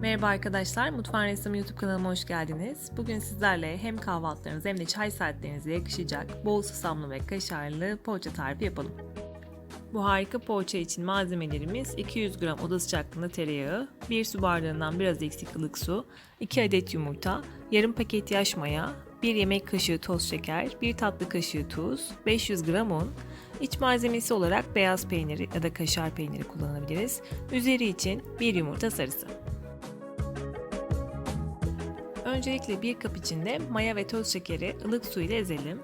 Merhaba arkadaşlar, Mutfağın Ressamı YouTube kanalıma hoş geldiniz. Bugün sizlerle hem kahvaltılarınız hem de çay saatlerinize yakışacak bol susamlı ve kaşarlı poğaça tarifi yapalım. Bu harika poğaça için malzemelerimiz 200 gram oda sıcaklığında tereyağı, 1 su bardağından biraz eksik ılık su, 2 adet yumurta, yarım paket yaş maya, 1 yemek kaşığı toz şeker, 1 tatlı kaşığı tuz, 500 gram un, İç malzemesi olarak beyaz peyniri ya da kaşar peyniri kullanabiliriz. Üzeri için 1 yumurta sarısı. Öncelikle bir kap içinde maya ve toz şekeri ılık su ile ezelim.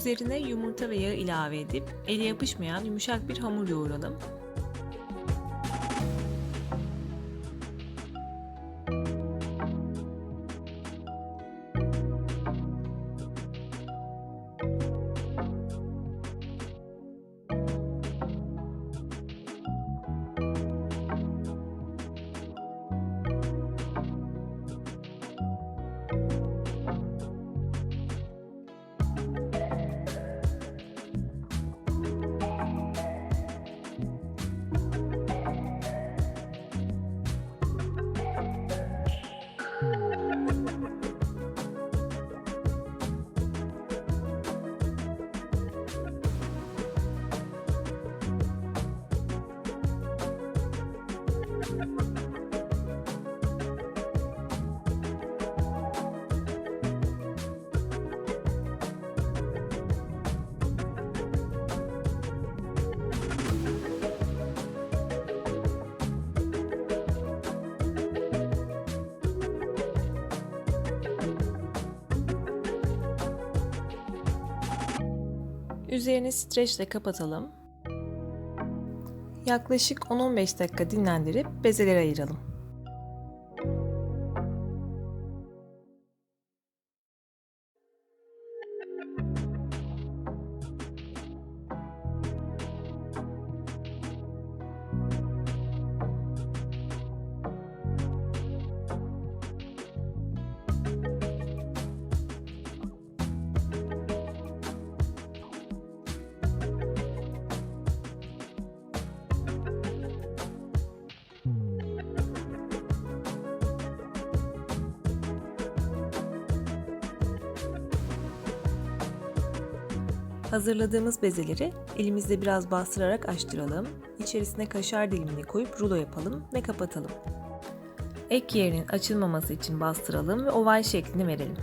Üzerine yumurta ve yağ ilave edip ele yapışmayan yumuşak bir hamur yoğuralım. Üzerini streçle kapatalım. Yaklaşık 10-15 dakika dinlendirip bezelere ayıralım. Hazırladığımız bezeleri elimizde biraz bastırarak açtıralım. İçerisine kaşar dilimini koyup rulo yapalım ve kapatalım. Ek yerinin açılmaması için bastıralım ve oval şeklini verelim.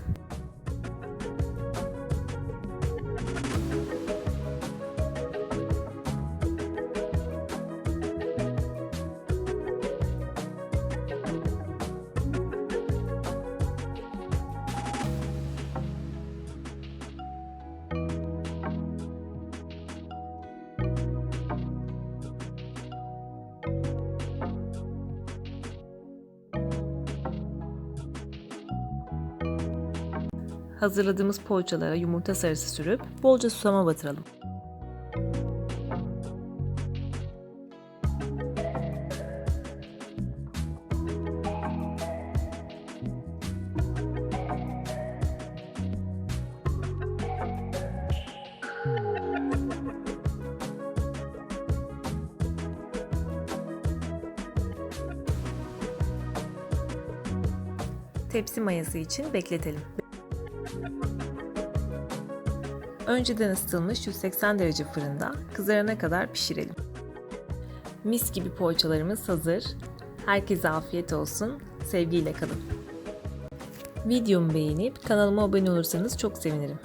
Hazırladığımız poğaçalara yumurta sarısı sürüp bolca susama batıralım. Tepsi mayası için bekletelim. Önceden ısıtılmış 180 derece fırında kızarana kadar pişirelim. Mis gibi poğaçalarımız hazır. Herkese afiyet olsun. Sevgiyle kalın. Videomu beğenip kanalıma abone olursanız çok sevinirim.